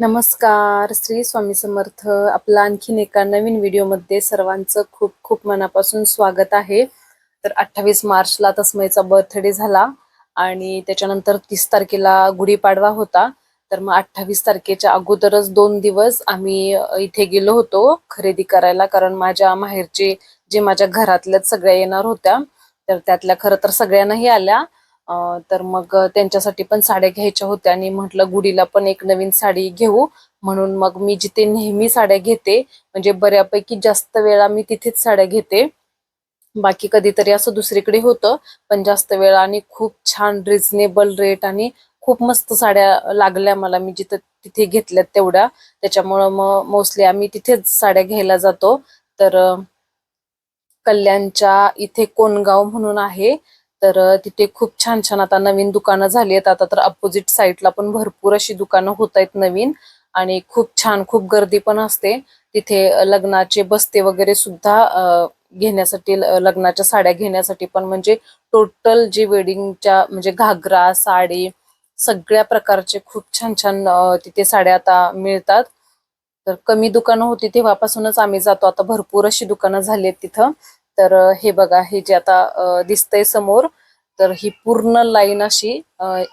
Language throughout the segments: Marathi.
नमस्कार श्री स्वामी समर्थ. आपला आणखीन एका नवीन व्हिडिओमध्ये सर्वांचं खूप खूप मनापासून स्वागत आहे. तर अठ्ठावीस मार्चला तस्मयचा बर्थडे झाला आणि त्याच्यानंतर तीस तारखेला गुढीपाडवा होता. तर मग अठ्ठावीस तारखेच्या अगोदरच दोन दिवस आम्ही इथे गेलो होतो खरेदी करायला. कारण माझ्या माहेरचे जे माझ्या घरातल्याच सगळ्या येणार होत्या तर त्यातल्या खरं तर सगळ्यांनाही आल्या. तर मग त्यांच्यासाठी पण साड्या घ्यायच्या होत्या आणि म्हटलं गुढीला पण एक नवीन साडी घेऊ. म्हणून मग मी जिथे नेहमी साड्या घेते म्हणजे बऱ्यापैकी जास्त वेळा मी तिथेच साड्या घेते. बाकी कधीतरी असं दुसरीकडे होतं पण जास्त वेळा आणि खूप छान रिझनेबल रेट आणि खूप मस्त साड्या लागल्या मला मी जिथं तिथे घेतल्यात तेवढ्या. त्याच्यामुळं मग मोस्टली आम्ही तिथेच साड्या घ्यायला जातो. तर कल्याणच्या इथे कोणगाव म्हणून आहे. तर तिथे खूप छान छान आता नवीन दुकानं झाली आहेत. आता तर अपोजिट साईडला पण भरपूर अशी दुकानं होत आहेत नवीन. आणि खूप छान खूप गर्दी पण असते. तिथे लग्नाचे बस्ते वगैरे सुद्धा घेण्यासाठी लग्नाच्या साड्या घेण्यासाठी पण म्हणजे टोटल जे वेडिंगच्या म्हणजे घागरा साडी सगळ्या प्रकारचे खूप छान छान तिथे साड्या आता मिळतात. तर कमी दुकानं होती तेव्हापासूनच आम्ही जातो. आता भरपूर अशी दुकानं झाली आहेत तिथं. तर हे बघा हे जे आता अ, दिसतंय समोर तर ही पूर्ण लाईन अशी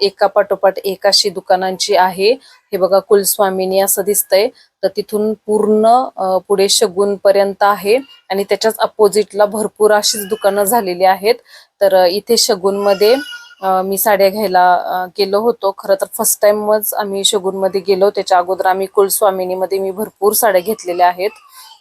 एका पाठोपाठ एक अशी दुकानांची आहे. हे बघा कुलस्वामिनी असं दिसतंय. तर तिथून पूर्ण पुढे शगुन पर्यंत आहे आणि त्याच्याच अपोजिटला भरपूर अशीच दुकानं झालेली आहेत. तर इथे शगुनमध्ये मी साड्या घ्यायला गेलो होतो. खरं तर फर्स्ट टाइमच आम्ही शगुनमध्ये गेलो. त्याच्या अगोदर आम्ही कुलस्वामिनीमध्ये मी भरपूर साड्या घेतलेल्या आहेत.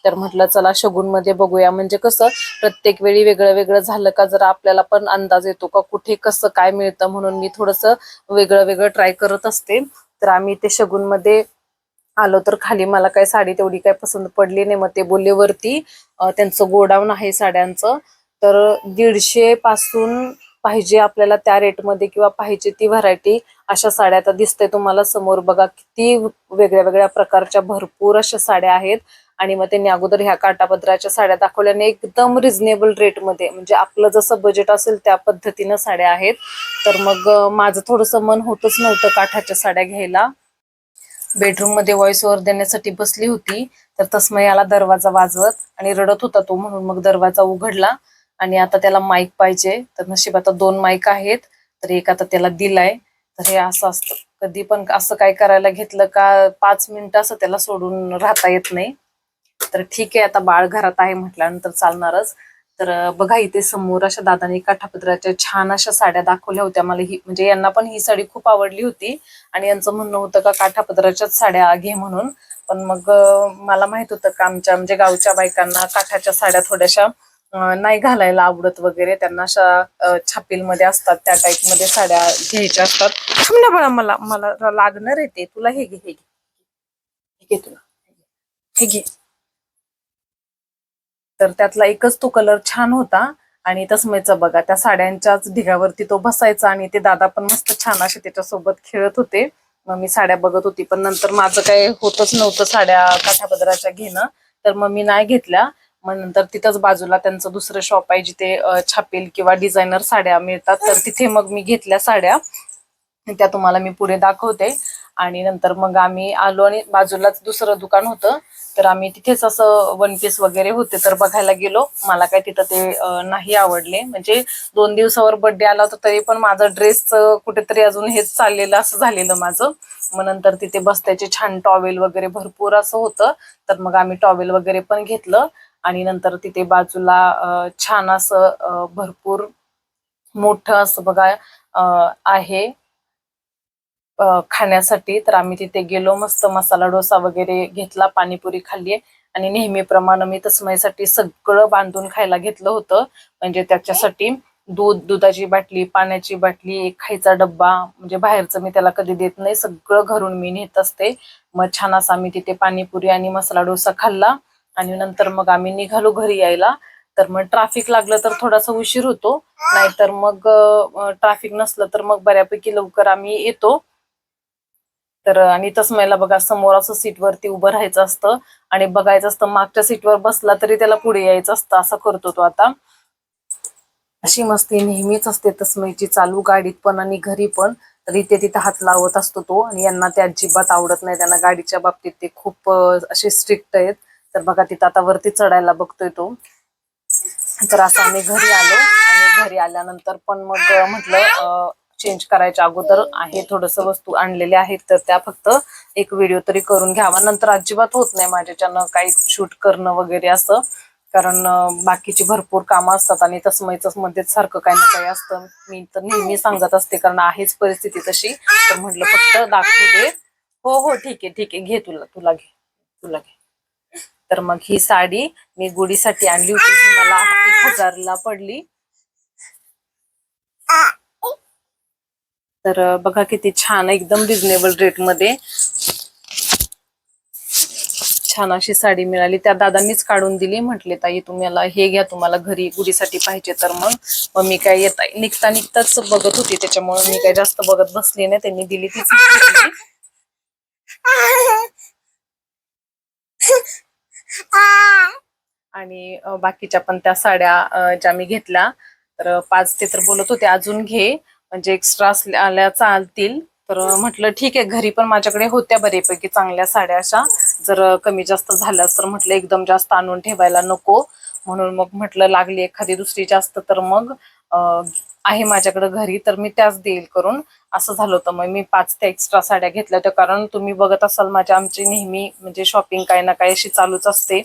तर म्हटलं चला शगुनमध्ये बघूया. म्हणजे कसं प्रत्येक वेळी वेगळं वेगळं झालं का जरा आपल्याला पण अंदाज येतो का कुठे कसं काय मिळतं म्हणून मी थोडस वेगळं वेगळं ट्राय करत असते. तर आम्ही ते शगुनमध्ये आलो तर खाली मला काय साडी तेवढी काय पसंत पडली नाही. मग ते बोलले वरती त्यांचं गोडाऊन आहे साड्यांचं. तर दीडशे पासून पाहिजे आपल्याला त्या रेटमध्ये किंवा पाहिजे ती व्हरायटी अशा साड्या आता दिसते तुम्हाला समोर. बघा किती वेगळ्या वेगळ्या प्रकारच्या भरपूर अशा साड्या आहेत. आणि मग त्यांनी अगोदर ह्या काटापदराच्या साड्या दाखवल्याने एकदम रिझनेबल रेटमध्ये म्हणजे आपलं जसं बजेट असेल त्या पद्धतीनं साड्या आहेत. तर मग माझं थोडंसं मन होतच नव्हतं काठाच्या साड्या घ्यायला. बेडरूममध्ये व्हॉइस ओव्हर देण्यासाठी बसली होती तर तस्मयाला दरवाजा वाजवत आणि रडत होता तो म्हणून मग दरवाजा उघडला आणि आता त्याला माईक पाहिजे. तर नशीब आता दोन माईक आहेत तर एक आता त्याला दिलाय. तर हे असं असतं. कधी पण असं काय करायला घेतलं का पाच मिनिटं असं त्याला सोडून राहता येत नाही. तर ठीक आहे आता बाळ घरात आहे म्हटल्यानंतर चालणारच. तर बघा इथे समोर अशा दादाने काठापदराच्या छान अशा साड्या दाखवल्या होत्या. मला ही म्हणजे यांना पण ही साडी खूप आवडली होती. आणि यांचं म्हणणं होतं का काठापत्राच्याच साड्या घे म्हणून. पण मग मला माहीत होतं का आमच्या म्हणजे गावच्या बायकांना काठाच्या साड्या थोड्याशा नाही घालायला आवडत वगैरे. त्यांना अशा छापील मध्ये असतात त्या टाईपमध्ये साड्या घ्यायच्या असतात. थांब ना मला मला लागणार आहे ते. तुला हे घे हे घे. हे घे तुला. हे घे. तर त्यातला एकच तो कलर छान होता. आणि तसमयचा बघा त्या साड्यांच्याच ढिगावरती तो बसायचा आणि ते दादा पण मस्त छान असे त्याच्यासोबत खेळत होते. मग मी साड्या बघत होती पण नंतर माझं काय होतच नव्हतं साड्या काठापदराच्या घेणं. तर मग मी नाही घेतल्या. मग नंतर तिथंच बाजूला त्यांचं दुसरं शॉप आहे जिथे छापेल किंवा डिझायनर साड्या मिळतात. तर तिथे मग मी घेतल्या साड्या. त्या तुम्हाला मी पुढे दाखवते. आणि नंतर मग आम्ही आलो आणि बाजूलाच दुसरं दुकान होतं. तर आम्ही तिथेच असं वन पीस वगैरे होते तर बघायला गेलो. मला काय तिथं ते नाही आवडले. म्हणजे दोन दिवसावर बर्थडे आला होता तरी पण माझं ड्रेसचं कुठेतरी अजून हेच चाललेलं असं झालेलं माझं. मग नंतर तिथे बसत्याचे छान टॉवेल वगैरे भरपूर असं होतं. तर मग आम्ही टॉवेल वगैरे पण घेतलं. आणि नंतर तिथे बाजूला छान असं भरपूर मोठं असं बघा आहे. खाण्यासाठी तर आम्ही तिथे गेलो मस्त मसाला डोसा वगैरे घेतला पाणीपुरी खाल्ली आणि नेहमीप्रमाणे मी तस्मयसाठी सगळं बांधून खायला घेतलं होतं. म्हणजे त्याच्यासाठी दूध दुधाची बाटली पाण्याची बाटली एक खायचा डब्बा म्हणजे बाहेरचं मी त्याला कधी देत नाही. सगळं घरून मी नेत असते. मग छान असा आम्ही तिथे पाणीपुरी आणि मसाला डोसा खाल्ला. आणि नंतर मग आम्ही निघालो घरी यायला. तर मग ट्रॅफिक लागलं तर थोडासा उशीर होतो. नाहीतर मग ट्रॅफिक नसलं तर मग बऱ्यापैकी लवकर आम्ही येतो. तर आणि तस्मयला बघा समोर असं सीटवरती उभं राहायचं असतं आणि बघायचं असतं मागच्या सीटवर बसला तरी त्याला पुढे यायचं असतं असं करतो तो आता. अशी मस्ती नेहमीच असते तस्मयची चालू गाडीत पण आणि घरी पण. तर इथे तिथे हात लावत असतो तो आणि यांना ते अजिबात आवडत नाही. त्यांना गाडीच्या बाबतीत ते खूप असे स्ट्रिक्ट आहेत. तर बघा तिथं आता वरती चढायला बघतोय तो. तर असं आम्ही घरी आलो आणि घरी आल्यानंतर पण मग म्हटलं चेंज करायच्या अगोदर आहे थोडस वस्तू आणलेल्या आहेत तर त्या फक्त एक व्हिडिओ तरी करून घ्यावा. नंतर अजिबात होत नाही माझ्याच्यानं काही शूट करणं वगैरे असं कारण बाकीची भरपूर कामं असतात आणि तसमयच मध्येच सारखं काही ना काही असतं. मी तर नेहमी सांगत असते कारण आहेच परिस्थिती तशी. तर म्हटलं फक्त दाखवू दे. हो हो ठीक आहे ठीक आहे. घे तुला तुला घे तुला घे. तर मग ही साडी मी गुढीसाठी आणली होती. मला एक हजारला पडली. तर बघा किती छान एकदम रिझनेबल रेटमध्ये छान अशी साडी मिळाली. त्या दादांनीच काढून दिली. म्हटले ताई तुम्हाला हे घ्या तुम्हाला घरी गुढीसाठी पाहिजे तर मग. मग मी काय येता निघता निघताच बघत होती. त्याच्यामुळे मी काय जास्त बघत बसली नाही. त्यांनी दिली तीच आणि बाकीच्या पण त्या साड्या ज्या मी घेतल्या तर पाच ते तर बोलत होते अजून घे. म्हणजे एक्स्ट्रा आल्या चालतील. तर म्हटलं ठीक आहे घरी पण माझ्याकडे होत्या बऱ्यापैकी चांगल्या साड्या अशा. जर कमी जास्त झाल्यास तर म्हटलं एकदम जास्त आणून ठेवायला नको. म्हणून मग म्हटलं लागली एखादी दुसरी जास्त तर मग आहे माझ्याकडे घरी तर मी त्याच देईल करून. असं झालं होतं मग. मी पाच त्या एक्स्ट्रा साड्या घेतल्या होत्या. कारण तुम्ही बघत असाल माझ्या आमची नेहमी म्हणजे शॉपिंग काही ना काही अशी चालूच असते.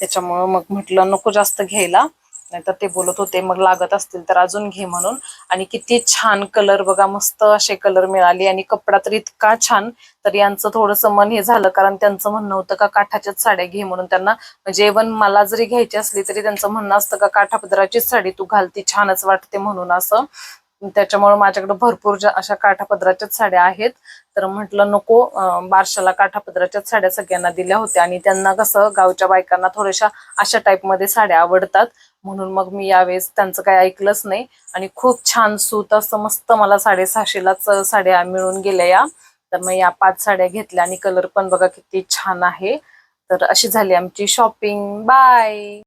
त्याच्यामुळं मग म्हटलं नको जास्त घ्यायला. नाहीतर ते बोलत होते मग लागत असतील तर अजून घे म्हणून. आणि किती छान कलर बघा मस्त असे कलर मिळाले. आणि कपडा तर इतका छान तर यांचं थोडंसं मन हे झालं. कारण त्यांचं म्हणणं होतं का काठाच्याच साड्या घे म्हणून. त्यांना म्हणजे इव्हन मला जरी घ्यायची असली तरी त्यांचं म्हणणं असतं का काठापदराचीच साडी तू घालती छानच वाटते म्हणून असं. त्याच्यामुळे माझ्याकडे भरपूर ज्या अशा काठापदराच्याच साड्या आहेत. तर म्हटलं नको बारशाला काठापदराच्याच साड्या सगळ्यांना दिल्या होत्या. आणि त्यांना कसं गावच्या बायकांना थोड्याशा अशा टाईपमध्ये साड्या आवडतात. म्हणून मग मी यावेळेस त्यांचं काही ऐकलंच नाही. आणि खूप छान सूत असं मस्त मला साडेसहाशेलाच साड्या मिळून गेल्या या. तर मग या पाच साड्या घेतल्या आणि कलर पण बघा किती छान आहे. तर अशी झाली आमची शॉपिंग. बाय!